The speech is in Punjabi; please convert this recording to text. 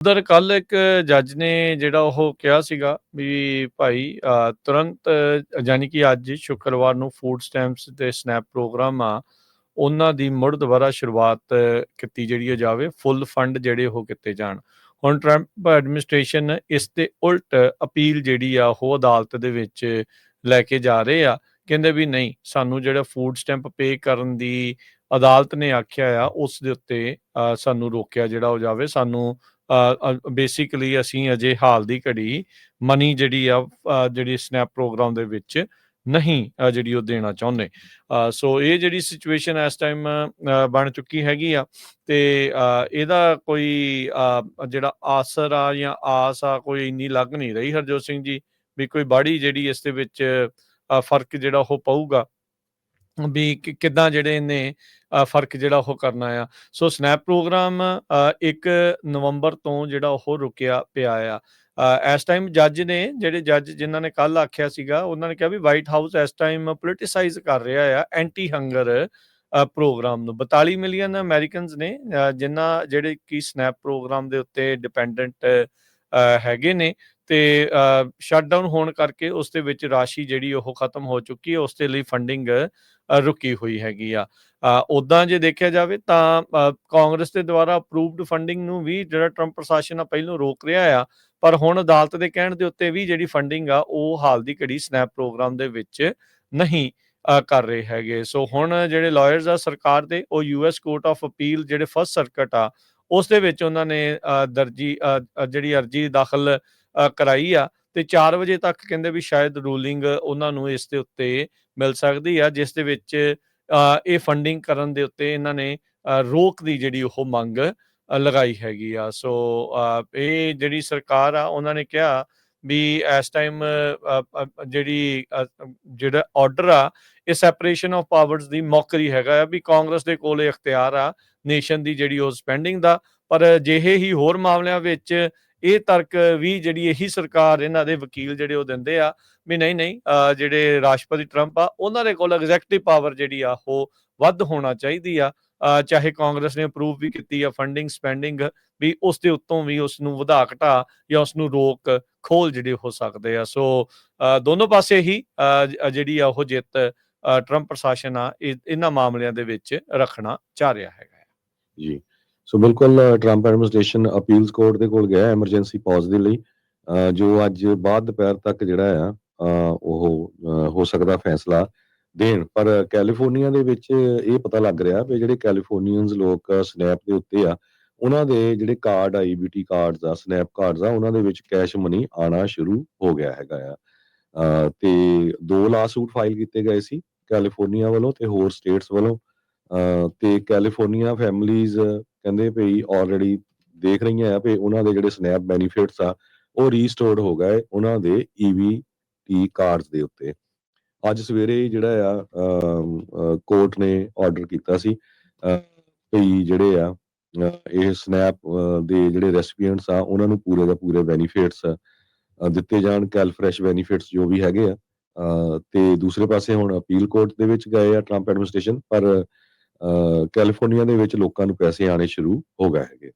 ਉਧਰ ਕੱਲ ਇੱਕ ਜੱਜ ਨੇ ਜਿਹੜਾ ਉਹ ਕਿਹਾ ਸੀਗਾ ਵੀ ਭਾਈ ਤੁਰੰਤ ਅ, ਯਾਨੀ ਕਿ ਅੱਜ ਸ਼ੁੱਕਰਵਾਰ ਨੂੰ ਫੂਡ ਸਟੈਂਪਸ ਤੇ ਸਨੈਪ ਪ੍ਰੋਗਰਾਮ ਆ ਉਹਨਾਂ ਦੀ ਮੁੜ ਦੁਬਾਰਾ ਸ਼ੁਰੂਆਤ ਕੀਤੀ ਜਿਹੜੀ ਜਾਵੇ ਫੁੱਲ ਫੰਡ ਜਿਹੜੇ ਉਹ ਕੀਤੇ ਜਾਣ। ਹੁਣ ਟਰੰਪ ਐਡਮਿਨਿਸਟ੍ਰੇਸ਼ਨ ਇਸ ਤੇ ਉਲਟ ਅਪੀਲ ਜਿਹੜੀ ਆ ਉਹ ਅਦਾਲਤ ਦੇ ਵਿੱਚ ਲੈ ਕੇ ਜਾ ਰਹੇ ਆ ਕਹਿੰਦੇ ਵੀ ਨਹੀਂ ਸਾਨੂੰ ਜਿਹੜਾ ਫੂਡ ਸਟੈਂਪ ਪੇ ਕਰਨ ਦੀ ਅਦਾਲਤ ਨੇ ਆਖਿਆ ਆ ਉਸ ਦੇ ਉੱਤੇ ਅ, ਸਾਨੂੰ ਰੋਕਿਆ ਜਿਹੜਾ ਹੋ ਜਾਵੇ ਸਾਨੂੰ ਬੇਸਿਕਲੀ ਅਸੀਂ ਅਜੇ ਹਾਲ ਦੀ ਘੜੀ ਮਨੀ ਜਿਹੜੀ ਆ ਜਿਹੜੀ ਸਨੈਪ ਪ੍ਰੋਗਰਾਮ ਦੇ ਵਿੱਚ ਨਹੀਂ ਜਿਹੜੀ ਉਹ ਦੇਣਾ ਚਾਹੁੰਦੇ। ਸੋ ਇਹ ਜਿਹੜੀ ਸਿਚੁਏਸ਼ਨ ਇਸ ਟਾਈਮ ਬਣ ਚੁੱਕੀ ਹੈਗੀ ਆ ਤੇ ਇਹਦਾ ਕੋਈ ਜਿਹੜਾ ਆਸਰ ਆ ਜਾਂ ਆਸ ਆ ਕੋਈ ਇੰਨੀ ਲੱਗ ਨਹੀਂ ਰਹੀ ਹਰਜੋਤ ਸਿੰਘ ਜੀ ਵੀ ਕੋਈ ਬਾੜੀ ਜਿਹੜੀ ਇਸ ਦੇ ਵਿੱਚ ਫ਼ਰਕ ਜਿਹੜਾ ਉਹ ਪਊਗਾ। ਵੀ ਕਿ- ਕਿੱਦਾਂ ਜਿਹੜੇ ਨੇ ਫ਼ਰਕ ਜਿਹੜਾ ਉਹ ਕਰਨਾ ਆ। ਸੋ ਸਨੈਪ ਪ੍ਰੋਗਰਾਮ ਅ, 1 ਨਵੰਬਰ ਤੋਂ ਜਿਹੜਾ ਉਹ ਰੁਕਿਆ ਪਿਆ ਆ। ਇਸ ਟਾਈਮ ਜੱਜ ਨੇ ਜਿਹੜੇ ਜੱਜ ਜਿਨ੍ਹਾਂ ਨੇ ਕੱਲ ਆਖਿਆ ਸੀਗਾ ਉਹਨਾਂ ਨੇ ਕਿਹਾ ਵੀ ਵਾਈਟ ਹਾਊਸ ਇਸ ਟਾਈਮ ਪੋਲਿਟਿਸਾਈਜ਼ ਕਰ ਰਿਹਾ ਆ ਐਂਟੀ ਹੰਗਰ ਪ੍ਰੋਗਰਾਮ ਨੂੰ। 42 ਮਿਲੀਅਨ ਅਮਰੀਕਨਸ ਨੇ ਅ, ਜਿਨ੍ਹਾਂ ਜਿਹੜੇ ਕਿ ਸਨੈਪ ਪ੍ਰੋਗਰਾਮ ਦੇ ਉੱਤੇ ਡਿਪੈਂਡੈਂਟ ਹੈਗੇ ਨੇ ਤੇ ਸ਼ਟਡਾਊਨ ਹੋਣ ਕਰਕੇ ਉਸ ਦੇ ਵਿੱਚ ਰਾਸ਼ੀ ਜਿਹੜੀ ਉਹ ਖਤਮ ਹੋ ਚੁੱਕੀ ਹੈ ਉਸ ਦੇ ਲਈ ਫੰਡਿੰਗ ਰੁਕੀ ਹੋਈ ਹੈਗੀ ਆ। ਉਦਾਂ ਜੇ ਦੇਖਿਆ ਜਾਵੇ ਤਾਂ ਕਾਂਗਰਸ ਦੇ ਦੁਆਰਾ ਅਪਰੂਵਡ ਫੰਡਿੰਗ ਨੂੰ ਵੀ ਜਿਹੜਾ ਟਰੰਪ ਪ੍ਰਸ਼ਾਸਨ ਆ ਪਹਿਲਾਂ ਰੋਕ ਰਿਹਾ ਆ, ਪਰ ਹੁਣ ਅਦਾਲਤ ਦੇ ਕਹਿਣ ਦੇ ਉੱਤੇ ਵੀ ਜਿਹੜੀ ਫੰਡਿੰਗ ਆ, ਉਹ ਹਾਲ ਦੀ ਘੜੀ ਸਨੈਪ ਪ੍ਰੋਗਰਾਮ ਦੇ ਵਿੱਚ ਨਹੀਂ ਕਰ ਰਹੇ ਹੈਗੇ। ਸੋ ਹੁਣ ਜਿਹੜੇ ਲਾਇਰਸ ਆ ਸਰਕਾਰ ਦੇ, ਉਹ ਯੂਐਸ ਕੋਰਟ ਆਫ ਅਪੀਲ ਜਿਹੜੇ ਫਸਟ ਸਰਕਟ ਆ, ਉਸ ਦੇ ਵਿੱਚ ਉਹਨਾਂ ਨੇ ਦਰਜੀ ਜਿਹੜੀ ਅਰਜੀ ਦਾਖਲ ਕਰਾਈ ਆ। ਤੇ 4 ਵਜੇ ਤੱਕ ਕਹਿੰਦੇ ਵੀ ਸ਼ਾਇਦ ਰੂਲਿੰਗ ਉਹਨਾਂ ਨੂੰ ਇਸ ਦੇ ਉੱਤੇ ਮਿਲ ਸਕਦੀ ਆ, ਜਿਸ ਦੇ ਵਿੱਚ ਇਹ ਫੰਡਿੰਗ ਕਰਨ ਦੇ ਉੱਤੇ ਇਹਨਾਂ ਨੇ ਰੋਕ ਦੀ ਜਿਹੜੀ ਉਹ ਮੰਗ ਲਗਾਈ ਹੈਗੀ ਆ। ਸੋ ਇਹ ਜਿਹੜੀ ਸਰਕਾਰ ਆ, ਉਹਨਾਂ ਨੇ ਕਿਹਾ ਵੀ ਇਸ ਟਾਈਮ ਜਿਹੜੀ ਜਿਹੜਾ ਆਰਡਰ ਆ, ਇਹ ਸੈਪਰੇਸ਼ਨ ਆਫ ਪਾਵਰਸ ਦੀ ਮੌਕਰੀ ਹੈਗਾ ਆ, ਵੀ ਕਾਂਗਰਸ ਦੇ ਕੋਲ ਇਹ ਅਖਤਿਆਰ ਆ ਨੇਸ਼ਨ ਦੀ ਜਿਹੜੀ ਉਹ ਸਪੈਂਡਿੰਗ ਦਾ। ਪਰ ਜਿਹੇ ਹੀ ਹੋਰ ਮਾਮਲਿਆਂ ਵਿੱਚ ਇਹ ਤਰਕ ਵੀ ਜਿਹੜੀ ਇਹੀ ਸਰਕਾਰ ਇਹਨਾਂ ਦੇ ਵਕੀਲ ਜਿਹੜੇ ਉਹ ਦਿੰਦੇ ਆ ਵੀ ਨਹੀਂ ਨਹੀਂ ਜਿਹੜੇ ਰਾਸ਼ਟਰਪਤੀ ਟਰੰਪ ਆ ਉਹਨਾਂ ਦੇ ਕੋਲ ਐਗਜ਼ੈਕਟਿਵ ਪਾਵਰ ਜਿਹੜੀ ਆ ਉਹ ਵੱਧ ਹੋਣਾ ਚਾਹੀਦੀ ਆ। ਚਾਹੇ ਕਾਂਗਰਸ ਨੇ ਅਪਰੂਵ ਵੀ ਕੀਤੀ ਆ ਫੰਡਿੰਗ ਸਪੈਂਡਿੰਗ ਵੀ ਉਸ ਦੇ ਉੱਤੋਂ ਵੀ ਉਸ ਨੂੰ ਵਧਾ ਘਟਾ ਜਾਂ ਉਸ ਨੂੰ ਰੋਕ ਖੋਲ ਜਿਹੜੇ ਹੋ ਸਕਦੇ ਆ। ਸੋ ਅ, ਦੋਨੋਂ ਪਾਸੇ ਹੀ ਜਿਹੜੀ ਆ ਉਹ ਜਿੱਤ ਟਰੰਪ ਪ੍ਰਸ਼ਾਸਨ ਆ ਇਹ- ਇਹਨਾਂ ਮਾਮਲਿਆਂ ਦੇ ਵਿੱਚ ਰੱਖਣਾ ਚਾਹ ਰਿਹਾ ਹੈਗਾ। ਜੀ। ਸੋ ਬਿਲਕੁਲ ਟਰੰਪ ਐਡਮਿਨਿਸਟ੍ਰੇਸ਼ਨ ਅਪੀਲਸ ਕੋਰਟ ਦੇ ਕੋਲ ਗਿਆ ਐਮਰਜੈਂਸੀ ਪੌਜ਼ ਦੇ ਲਈ ਜੋ ਅੱਜ ਬਾਅਦ ਦੁਪਹਿਰ ਤੱਕ ਜਿਹੜਾ ਆ ਉਹ ਹੋ ਸਕਦਾ ਫੈਸਲਾ ਦੇਣ ਪਰ ਕੈਲੀਫੋਰਨੀਆ ਦੇ ਵਿੱਚ ਇਹ ਪਤਾ ਲੱਗ ਰਿਹਾ ਵੀ ਜਿਹੜੇ ਕੈਲੀਫੋਰਨੀਅਨਸ ਲੋਕ ਸਨੈਪ ਦੇ ਉੱਤੇ ਆ ਉਹਨਾਂ ਦੇ ਜਿਹੜੇ ਕਾਰਡ ਆਈਬੀਟੀ ਕਾਰਡਸ ਆ ਸਨੈਪ ਕਾਰਡਸ ਆ ਉਹਨਾਂ ਦੇ ਵਿੱਚ ਕੈਸ਼ ਮਨੀ ਆਣਾ ਸ਼ੁਰੂ ਹੋ ਗਿਆ ਹੈਗਾ ਆ ਅ, ਤੇ ਦੋ ਲਾਸੂਟ ਫਾਈਲ ਕੀਤੇ ਗਏ ਸੀ ਕੈਲੀਫੋਰਨੀਆ ਵੱਲੋਂ ਤੇ ਹੋਰ ਸਟੇਟਸ ਵੱਲੋਂ ਤੇ ਕੈਲੀਫੋਰਨੀਆ ਫੈਮਲੀਜ਼ ਕਹਿੰਦੇ ਭਈ ਆਲਰੇਡੀ ਦੇਖ ਰਹੀਆਂ ਆ ਵੀ ਉਹਨਾਂ ਦੇ ਜਿਹੜੇ ਸਨੈਪ ਬੈਨੀਫਿਟਸ ਆ, ਉਹ ਰੀਸਟੋਰਡ ਹੋ ਗਏ ਉਹਨਾਂ ਦੇ ਈਵੀਟੀ ਕਾਰਡਸ ਦੇ ਉੱਤੇ। ਅੱਜ ਸਵੇਰੇ ਜਿਹੜਾ ਆ ਕੋਰਟ ਨੇ ਆਰਡਰ ਕੀਤਾ ਸੀ ਭਈ ਜਿਹੜੇ ਆ ਇਹ ਸਨੈਪ ਦੇ ਜਿਹੜੇ ਰੈਸਿਪੀਐਂਟਸ ਆ, ਉਹਨਾਂ ਨੂੰ ਪੂਰੇ ਦਾ ਪੂਰੇ ਬੈਨੀਫਿਟਸ ਦਿੱਤੇ ਜਾਣ ਕੈਲਫਰੈਸ਼ ਬੈਨੀਫਿਟਸ ਜੋ ਵੀ ਹੈਗੇ ਆ। ਤੇ ਦੂਸਰੇ ਪਾਸੇ ਹੁਣ ਅਪੀਲ ਕੋਰਟ ਦੇ ਵਿੱਚ ਗਏ ਆ ਟਰੰਪ ਐਡਮਿਨਿਸਟ੍ਰੇਸ਼ਨ ਪਰ ਕੈਲੀਫੋਰਨੀਆ ਦੇ ਵਿੱਚ ਲੋਕਾਂ ਨੂੰ ਪੈਸੇ ਆਣੇ ਸ਼ੁਰੂ ਹੋ ਗਏ ਹੈਗੇ।